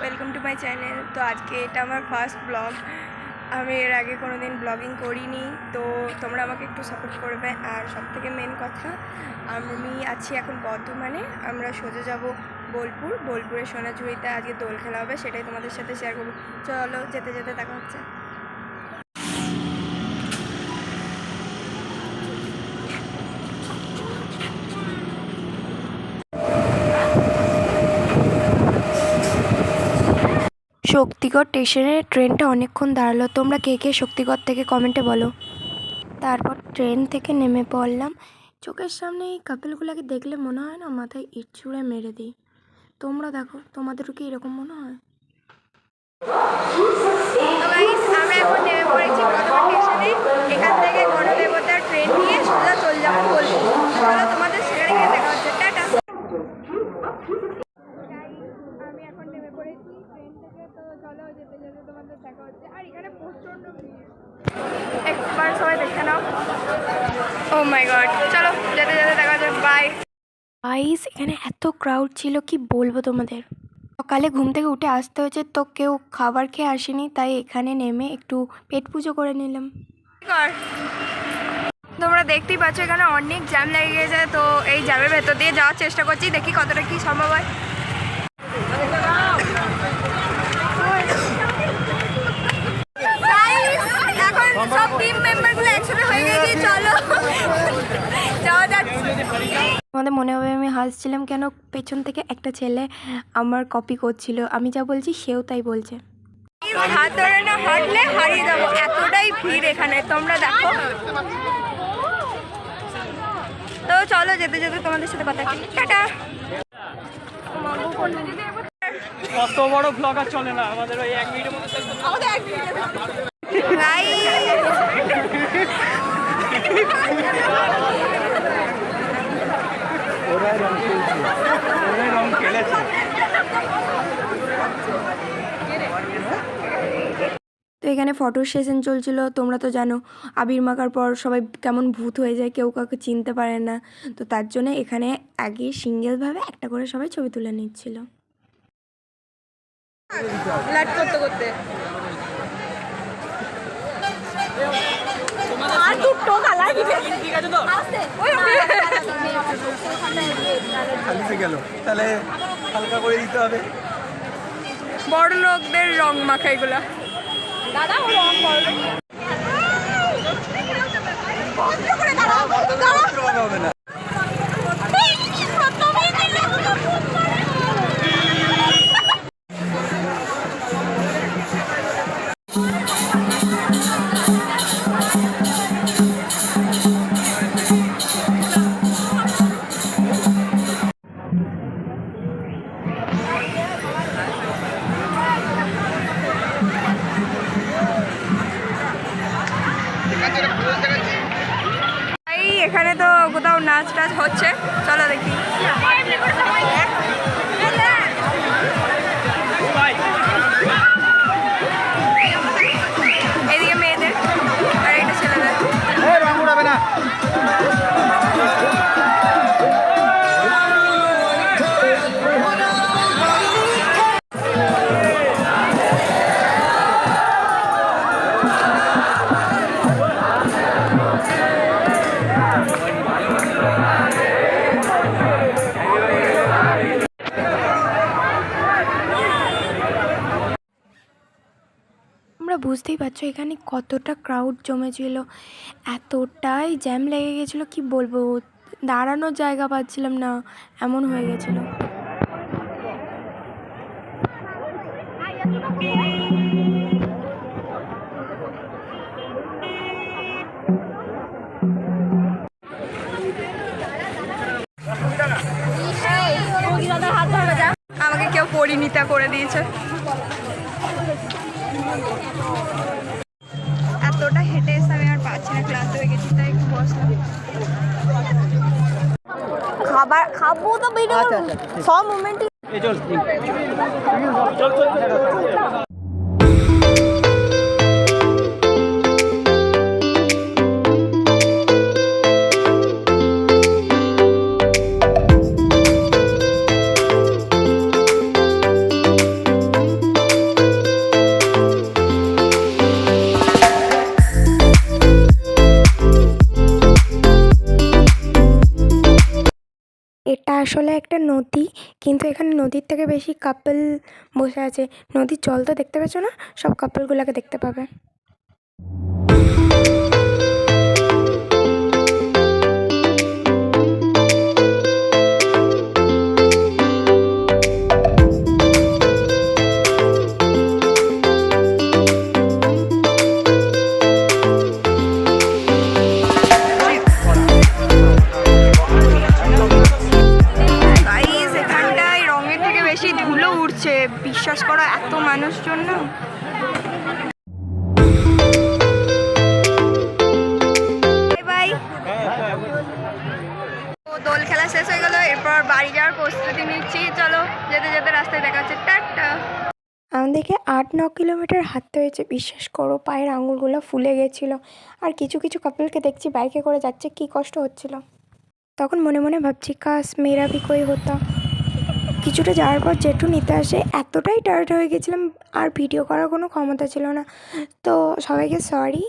Welcome to my channel তো আজকে এটা আমার ফার্স্ট ব্লগ আমি এর আগে কোনো দিন ব্লগিং করিনি, তো তোমরা আমাকে একটু সাপোর্ট করবে। আর সব থেকে মেন কথা, আমি আছি এখন বর্ধমানে। আমরা সোজা যাব বোলপুর। বোলপুরের সোনাঝুড়িতে আজকে দোল খেলা হবে, সেটাই তোমাদের সাথে শেয়ার করব। চলো, যেতে যেতে দেখা হচ্ছে। শক্তিগড় স্টেশনে ট্রেনটা অনেকক্ষণ দাঁড়াল। তোমরা কে কে শক্তিগড় থেকে কমেন্টে বলো। তারপর ট্রেন থেকে নেমে পড়লাম। চোখের সামনে এই কাপেলগুলোকে দেখলে মনে হয় না মাথায় ইট ছুঁড়ে মেরে দিই। তোমরা দেখো, তোমাদেরও কি এরকম মনে হয় আমরা এখন নেমে পড়েছি বর্ধমান স্টেশনে এখান থেকে গণদেবতার ট্রেন নিয়ে সোজা চলে যাব বোলপুর চলো তোমাদের সেখানে গিয়ে দেখা হচ্ছে টাটা আমি এখন নেমে পড়েছি ট্রেন থেকে তো চলো যেতে যেতে তোমাদের দেখা হচ্ছে আর এখানে প্রচণ্ড ভিড় একবার সবাই দেখে নাও। ও মাই গড চলো যেতে যেতে দেখা হচ্ছে বাই গাইস এখানে এত ক্রাউড ছিল কি বলব তোমাদের? সকালে ঘুম থেকে উঠে আসতে হয়েছে তো কেউ খাবার খেয়ে আসেনি তাই এখানে নেমে একটু পেট পুজো করে নিলাম। তোমরা দেখতেই পাচ্ছ এখানে অনেক জ্যাম লেগে গেছে তো এই জ্যামের ভেতর দিয়ে যাওয়ার চেষ্টা করছি দেখি কতটা কি সম্ভব হয় Guys, এখন সব টিম মেম্বারগুলো একসাথে হয়ে গেছি চলো। যাওয়া যাচ্ছে আমাদের মনে হবে আমি হাসছিলাম কেন? পেছন থেকে একটা ছেলে আমার কপি করছিল। আমি যা বলছি সেও তাই বলছে। হাত ধরে না হাঁটলে হারিয়ে যাব। এতটাই ভিড় এখানে। তোমরা দেখো। তো চলো যেতে যেতে তোমাদের সাথে কথা বলি। টাটা। কত বড় ব্লগার চলে না? আমাদের ওই এক মিনিটের মধ্যে। তো এখানে ফটো সেশন চলছিল, তোমরা তো জানো, আবির মাখার পর সবাই কেমন ভূত হয়ে যায়, কেউ কাউকে চিনতে পারে না। তো তার জন্য এখানে আগে সিঙ্গেলভাবে একটা করে সবাই ছবি তুলে নিচ্ছিল। করতে করতে। আর দুটো কালার ঠিক আছে তো খালিতে গেল তাহলে হালকা করে দিতে হবে বড় লোকদের রং মাখা এগুলা দাদা ও রং বড় হবে না এখানে তো কোথাও নাচ টাচ হচ্ছে। চলো দেখি। ভাই বুঝতেই পারছ, এখানে কতটা ক্রাউড জমেছিল, এতটাই জ্যাম লেগে গেছিল, কি বলব? দাঁড়ানোর জায়গা পাচ্ছিলাম না, এমন হয়ে গেছিল। আমাকে কেউ পরিণীতা করে দিয়েছে। খাবার খাব তো বেরো সব মোমেন্টই এই চল চল আসলে একটা নদী, কিন্তু এখানে নদীর থেকে বেশি কাপল বসে আছে। নদীর জল তো দেখতে পাচ্ছ না? সব কাপলগুলোকে দেখতে পাবে। যেতে যেতে রাস্তায় দেখা হচ্ছে টাটা। আমাদেরকে আট ন কিলোমিটার হাঁটতে হয়েছে, বিশ্বাস করো, পায়ের আঙুলগুলো ফুলে গেছিল। আর কিছু কিছু কাপলকে দেখছি বাইকে করে যাচ্ছে, কি কষ্ট হচ্ছিল। তখন মনে মনে ভাবছি, কাস, মেয়েরা ভি কই হতা? কিছুটা যাওয়ার পর জেঠু নিতে আসে, এতটাই টায়ার্ড হয়ে গেছিলাম, আর ভিডিও করার কোনো ক্ষমতা ছিল না। তো সবাইকে সরি